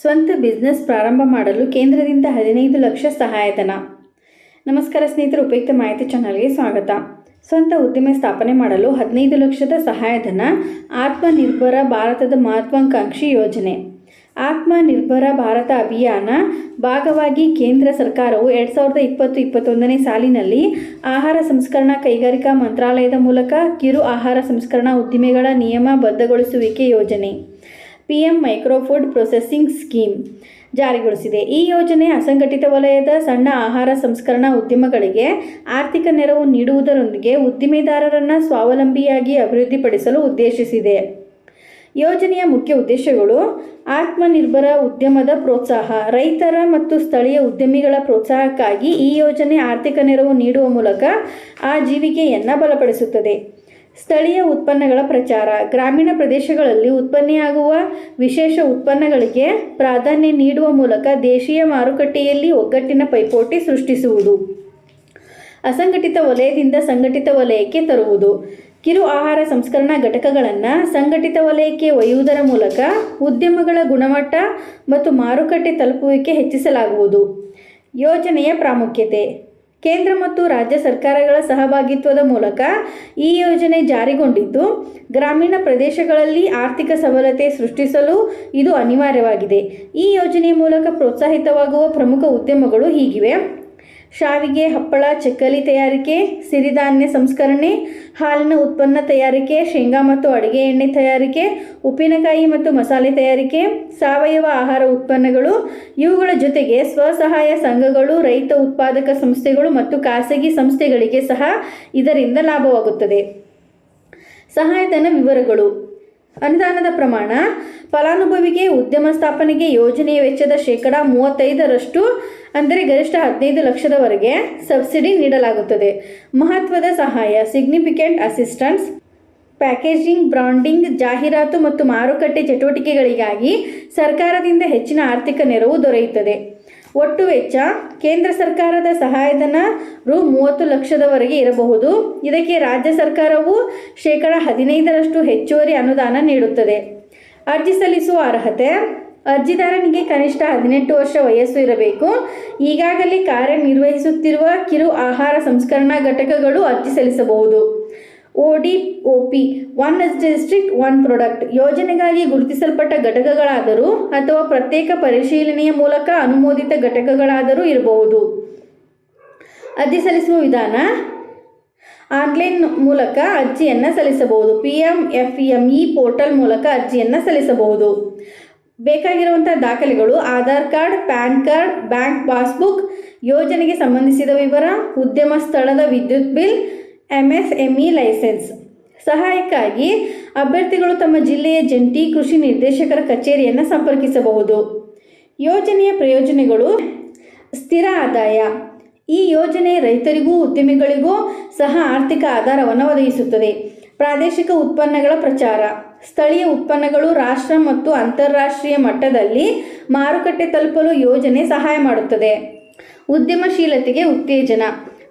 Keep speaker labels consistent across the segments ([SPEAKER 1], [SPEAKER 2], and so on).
[SPEAKER 1] ಸ್ವಂತ ಬಿಸ್ನೆಸ್ ಪ್ರಾರಂಭ ಮಾಡಲು ಕೇಂದ್ರದಿಂದ ಹದಿನೈದು ಲಕ್ಷ ಸಹಾಯಧನ. ನಮಸ್ಕಾರ ಸ್ನೇಹಿತರು, ಉಪಯುಕ್ತ ಮಾಹಿತಿ ಚಾನಲ್ಗೆ ಸ್ವಾಗತ. ಸ್ವಂತ ಉದ್ದಿಮೆ ಸ್ಥಾಪನೆ ಮಾಡಲು ಹದಿನೈದು ಲಕ್ಷದ ಸಹಾಯಧನ ಆತ್ಮನಿರ್ಭರ ಭಾರತದ ಮಹತ್ವಾಕಾಂಕ್ಷಿ ಯೋಜನೆ. ಆತ್ಮನಿರ್ಭರ ಭಾರತ ಅಭಿಯಾನ ಭಾಗವಾಗಿ ಕೇಂದ್ರ ಸರ್ಕಾರವು ಎರಡು ಸಾವಿರದ ಇಪ್ಪತ್ತು ಇಪ್ಪತ್ತೊಂದನೇ ಸಾಲಿನಲ್ಲಿ ಆಹಾರ ಸಂಸ್ಕರಣಾ ಕೈಗಾರಿಕಾ ಮಂತ್ರಾಲಯದ ಮೂಲಕ ಕಿರು ಆಹಾರ ಸಂಸ್ಕರಣಾ ಉದ್ದಿಮೆಗಳ ನಿಯಮ ಬದ್ಧಗೊಳಿಸುವಿಕೆ ಯೋಜನೆ. P M micro processing scheme ಜಾರಿಗೊಳಿಸಿದೆ. ಈ ಯೋಜನೆ ಅಸಂಘಟಿತ ವಲಯದ ಸಣ್ಣ ಆಹಾರ ಸಂಸ್ಕರಣಾ ಉದ್ಯಮಗಳಿಗೆ ಆರ್ಥಿಕ ನೆರವು ನೀಡುವುದರೊಂದಿಗೆ ಉದ್ದಿಮೆದಾರರನ್ನು ಸ್ವಾವಲಂಬಿಯಾಗಿ ಅಭಿವೃದ್ಧಿಪಡಿಸಲು ಉದ್ದೇಶಿಸಿದೆ. ಯೋಜನೆಯ ಮುಖ್ಯ ಉದ್ದೇಶಗಳು ಆತ್ಮನಿರ್ಭರ ಉದ್ಯಮದ ಪ್ರೋತ್ಸಾಹ, ರೈತರ ಮತ್ತು ಸ್ಥಳೀಯ ಉದ್ಯಮಿಗಳ ಪ್ರೋತ್ಸಾಹಕ್ಕಾಗಿ ಈ ಯೋಜನೆ ಆರ್ಥಿಕ ನೆರವು ನೀಡುವ ಮೂಲಕ ಆ ಜೀವಿಕೆಯನ್ನು ಬಲಪಡಿಸುತ್ತದೆ. ಸ್ಥಳೀಯ ಉತ್ಪನ್ನಗಳ ಪ್ರಚಾರ. ಗ್ರಾಮೀಣ ಪ್ರದೇಶಗಳಲ್ಲಿ ಉತ್ಪನ್ನೆಯಾಗುವ ವಿಶೇಷ ಉತ್ಪನ್ನಗಳಿಗೆ ಪ್ರಾಧಾನ್ಯ ನೀಡುವ ಮೂಲಕ ದೇಶೀಯ ಮಾರುಕಟ್ಟೆಯಲ್ಲಿ ಒಗ್ಗಟ್ಟಿನ ಪೈಪೋಟಿ ಸೃಷ್ಟಿಸುವುದು. ಅಸಂಘಟಿತ ವಲಯದಿಂದ ಸಂಘಟಿತ ವಲಯಕ್ಕೆ ತರುವುದು. ಕಿರು ಆಹಾರ ಸಂಸ್ಕರಣಾ ಘಟಕಗಳನ್ನು ಸಂಘಟಿತ ವಲಯಕ್ಕೆ ಒಯ್ಯುವುದರ ಮೂಲಕ ಉದ್ಯಮಗಳ ಗುಣಮಟ್ಟ ಮತ್ತು ಮಾರುಕಟ್ಟೆ ತಲುಪುವಿಕೆ ಹೆಚ್ಚಿಸಲಾಗುವುದು. ಯೋಜನೆಯ ಪ್ರಾಮುಖ್ಯತೆ. ಕೇಂದ್ರ ಮತ್ತು ರಾಜ್ಯ ಸರ್ಕಾರಗಳ ಸಹಭಾಗಿತ್ವದ ಮೂಲಕ ಈ ಯೋಜನೆ ಜಾರಿಗೊಂಡಿದ್ದು, ಗ್ರಾಮೀಣ ಪ್ರದೇಶಗಳಲ್ಲಿ ಆರ್ಥಿಕ ಸಬಲತೆ ಸೃಷ್ಟಿಸಲು ಇದು ಅನಿವಾರ್ಯವಾಗಿದೆ. ಈ ಯೋಜನೆಯ ಮೂಲಕ ಪ್ರೋತ್ಸಾಹಿತವಾಗುವ ಪ್ರಮುಖ ಉದ್ಯಮಗಳು ಹೀಗಿವೆ. ಶಾವಿಗೆ, ಹಪ್ಪಳ, ಚಕ್ಕಲಿ ತಯಾರಿಕೆ, ಸಿರಿಧಾನ್ಯ ಸಂಸ್ಕರಣೆ, ಹಾಲಿನ ಉತ್ಪನ್ನ ತಯಾರಿಕೆ, ಶೇಂಗಾ ಮತ್ತು ಅಡುಗೆ ಎಣ್ಣೆ ತಯಾರಿಕೆ, ಉಪ್ಪಿನಕಾಯಿ ಮತ್ತು ಮಸಾಲೆ ತಯಾರಿಕೆ, ಸಾವಯವ ಆಹಾರ ಉತ್ಪನ್ನಗಳು, ಇವುಗಳ ಜೊತೆಗೆ ಸ್ವಸಹಾಯ ಸಂಘಗಳು, ರೈತ ಉತ್ಪಾದಕ ಸಂಸ್ಥೆಗಳು ಮತ್ತು ಖಾಸಗಿ ಸಂಸ್ಥೆಗಳಿಗೆ ಸಹ ಇದರಿಂದ ಲಾಭವಾಗುತ್ತದೆ. ಸಹಾಯಧನ ವಿವರಗಳು. ಅನುದಾನದ ಪ್ರಮಾಣ ಫಲಾನುಭವಿಗೆ ಉದ್ಯಮ ಸ್ಥಾಪನೆಗೆ ಯೋಜನೆಯ ವೆಚ್ಚದ ಶೇಕಡ ಮೂವತ್ತೈದರಷ್ಟು, ಅಂದರೆ ಗರಿಷ್ಠ ಹದಿನೈದು ಲಕ್ಷದವರೆಗೆ ಸಬ್ಸಿಡಿ ನೀಡಲಾಗುತ್ತದೆ. ಮಹತ್ವದ ಸಹಾಯ, ಸಿಗ್ನಿಫಿಕೆಂಟ್ ಅಸಿಸ್ಟೆನ್ಸ್, ಪ್ಯಾಕೇಜಿಂಗ್, ಬ್ರಾಂಡಿಂಗ್, ಜಾಹೀರಾತು ಮತ್ತು ಮಾರುಕಟ್ಟೆ ಚಟುವಟಿಕೆಗಳಿಗಾಗಿ ಸರ್ಕಾರದಿಂದ ಹೆಚ್ಚಿನ ಆರ್ಥಿಕ ನೆರವು ದೊರೆಯುತ್ತದೆ. ಒಟ್ಟು ವೆಚ್ಚ, ಕೇಂದ್ರ ಸರ್ಕಾರದ ಸಹಾಯಧನ ರು ಮೂವತ್ತು ಲಕ್ಷದವರೆಗೆ ಇರಬಹುದು. ಇದಕ್ಕೆ ರಾಜ್ಯ ಸರ್ಕಾರವು ಶೇಕಡ ಹದಿನೈದರಷ್ಟು ಹೆಚ್ಚುವರಿ ಅನುದಾನ ನೀಡುತ್ತದೆ. ಅರ್ಜಿ ಸಲ್ಲಿಸುವ ಅರ್ಹತೆ? ಅರ್ಜಿದಾರನಿಗೆ ಕನಿಷ್ಠ ಹದಿನೆಂಟು ವರ್ಷ ವಯಸ್ಸು ಇರಬೇಕು. ಈಗಾಗಲೇ ಕಾರ್ಯನಿರ್ವಹಿಸುತ್ತಿರುವ ಕಿರು ಆಹಾರ ಸಂಸ್ಕರಣಾ ಘಟಕಗಳು ಅರ್ಜಿ ಸಲ್ಲಿಸಬಹುದು. O D O P one district, one product ಯೋಜನೆಗಾಗಿ ಗುರುತಿಸಲ್ಪಟ್ಟ ಘಟಕಗಳಾದರೂ ಅಥವಾ ಪ್ರತ್ಯೇಕ ಪರಿಶೀಲನೆಯ ಮೂಲಕ ಅನುಮೋದಿತ ಘಟಕಗಳಾದರೂ ಇರಬಹುದು. ಅರ್ಜಿ ಸಲ್ಲಿಸುವ ವಿಧಾನ? ಆನ್ಲೈನ್ ಮೂಲಕ ಅರ್ಜಿಯನ್ನು ಸಲ್ಲಿಸಬಹುದು. P M F M E portal ಮೂಲಕ ಅರ್ಜಿಯನ್ನು ಸಲ್ಲಿಸಬಹುದು. ಬೇಕಾಗಿರುವಂಥ ದಾಖಲೆಗಳು Aadhaar card, pan card, bank passbook, ಯೋಜನೆಗೆ ಸಂಬಂಧಿಸಿದ ವಿವರ, ಉದ್ಯಮ ಸ್ಥಳದ ವಿದ್ಯುತ್ bill M S M E licence. ಸಹಾಯಕ್ಕಾಗಿ ಅಭ್ಯರ್ಥಿಗಳು ತಮ್ಮ ಜಿಲ್ಲೆಯ ಜಂಟಿ ಕೃಷಿ ನಿರ್ದೇಶಕರ ಕಚೇರಿಯನ್ನು ಸಂಪರ್ಕಿಸಬಹುದು. ಯೋಜನೆಯ ಪ್ರಯೋಜನಗಳು ಸ್ಥಿರ ಆದಾಯ. ಈ ಯೋಜನೆ ರೈತರಿಗೂ, ಉದ್ಯಮಿಗಳಿಗೂ ಸಹ ಆರ್ಥಿಕ ಆಧಾರವನ್ನು ಒದಗಿಸುತ್ತದೆ. ಪ್ರಾದೇಶಿಕ ಉತ್ಪನ್ನಗಳ ಪ್ರಚಾರ. ಸ್ಥಳೀಯ ಉತ್ಪನ್ನಗಳು ರಾಷ್ಟ್ರ ಮತ್ತು ಅಂತಾರಾಷ್ಟ್ರೀಯ ಮಟ್ಟದಲ್ಲಿ ಮಾರುಕಟ್ಟೆ ತಲುಪಲು ಯೋಜನೆ ಸಹಾಯ ಮಾಡುತ್ತದೆ. ಉದ್ಯಮಶೀಲತೆಗೆ ಉತ್ತೇಜನ.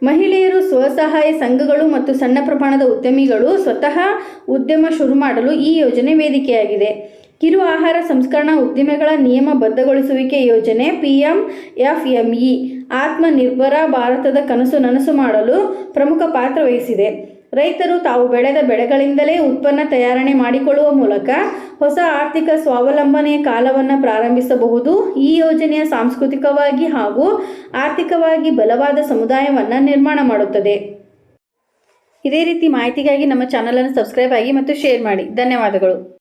[SPEAKER 1] ಮಹಿಳೆಯರು ಸ್ವಸಹಾಯ ಸಂಘಗಳು ಮತ್ತು ಸಣ್ಣ ಪ್ರಮಾಣದ ಉದ್ಯಮಿಗಳು ಸ್ವತಃ ಉದ್ಯಮ ಶುರು ಮಾಡಲು ಈ ಯೋಜನೆ ವೇದಿಕೆಯಾಗಿದೆ. ಕಿರು ಆಹಾರ ಸಂಸ್ಕರಣಾ ಉದ್ದಿಮೆಗಳ ನಿಯಮ ಬದ್ಧಗೊಳಿಸುವಿಕೆ ಯೋಜನೆ PM F M E Atmanirbhar ಭಾರತದ ಕನಸು ನನಸು ಮಾಡಲು ಪ್ರಮುಖ ಪಾತ್ರ ವಹಿಸಿದೆ. ರೈತರು ತಾವು ಬೆಳೆದ ಬೆಳೆಗಳಿಂದಲೇ ಉತ್ಪನ್ನ ತಯಾರಣೆ ಮಾಡಿಕೊಳ್ಳುವ ಮೂಲಕ ಹೊಸ ಆರ್ಥಿಕ ಸ್ವಾವಲಂಬನೆಯ ಕಾಲವನ್ನು ಪ್ರಾರಂಭಿಸಬಹುದು. ಈ ಯೋಜನೆಯ ಸಾಂಸ್ಕೃತಿಕವಾಗಿ ಹಾಗೂ ಆರ್ಥಿಕವಾಗಿ ಬಲವಾದ ಸಮುದಾಯವನ್ನು ನಿರ್ಮಾಣ ಮಾಡುತ್ತದೆ. ಇದೇ ರೀತಿ ಮಾಹಿತಿಗಾಗಿ ನಮ್ಮ ಚಾನಲನ್ನು ಸಬ್ಸ್ಕ್ರೈಬ್ ಆಗಿ ಮತ್ತು ಶೇರ್ ಮಾಡಿ. ಧನ್ಯವಾದಗಳು.